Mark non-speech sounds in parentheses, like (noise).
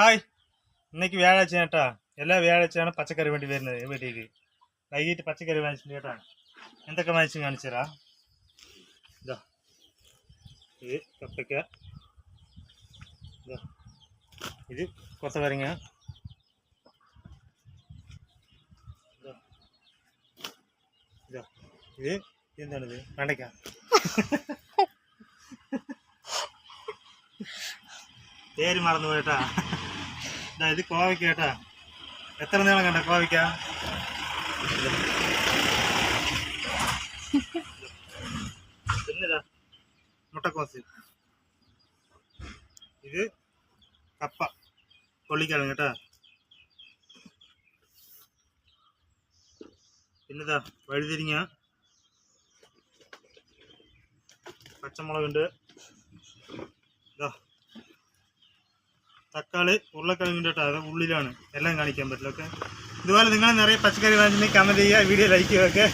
Hi. ഇന്നേക്ക് വ്യാഴാഴ്ച കേട്ടാ. എല്ലാ വ്യാഴാഴ്ചയാണ് പച്ചക്കറി വേണ്ടി വരുന്നത് വീട്ടിലേക്ക്. വൈകിട്ട് പച്ചക്കറി വാങ്ങിച്ചിട്ട് കേട്ടാ. എന്തൊക്കെ വാങ്ങിച്ചു കാണിച്ചുതരാ ഇതാ. ഇത് കപ്പയ്ക്ക. ഇതാ. ഇത് കൊത്തവരങ്ങ. ഇത്. എന്താണിത്? വെണ്ടയ്ക്ക. (laughs) പേര് മറന്നു പോയിട്ടാ ഇതാ കോവയ്ക്ക കേട്ടാ. എത്ര നീളം കണ്ട കോവയ്ക്ക? മുട്ടക്കോസ്. ഇത് കപ്പ. കൊള്ളിക്കിഴങ്ങ് കേട്ടാ. പിന്നെതാ വഴുതിരിങ്ങ. പച്ചമുളകുണ്ട് ഇതാ. തക്കാളി ഉരുളക്കിഴങ്ങിന്റെ അത് ഉള്ളിലാണ്. എല്ലാം കാണിക്കാൻ പറ്റില്ല ഓക്കെ ഇതുപോലെ നിങ്ങൾ നിറയെ പച്ചക്കറി വാങ്ങിച്ചിട്ടുണ്ടെങ്കിൽ കമന്റ് ചെയ്യുക വീഡിയോ ലൈക്ക് ചെയ്യുക ഓക്കെ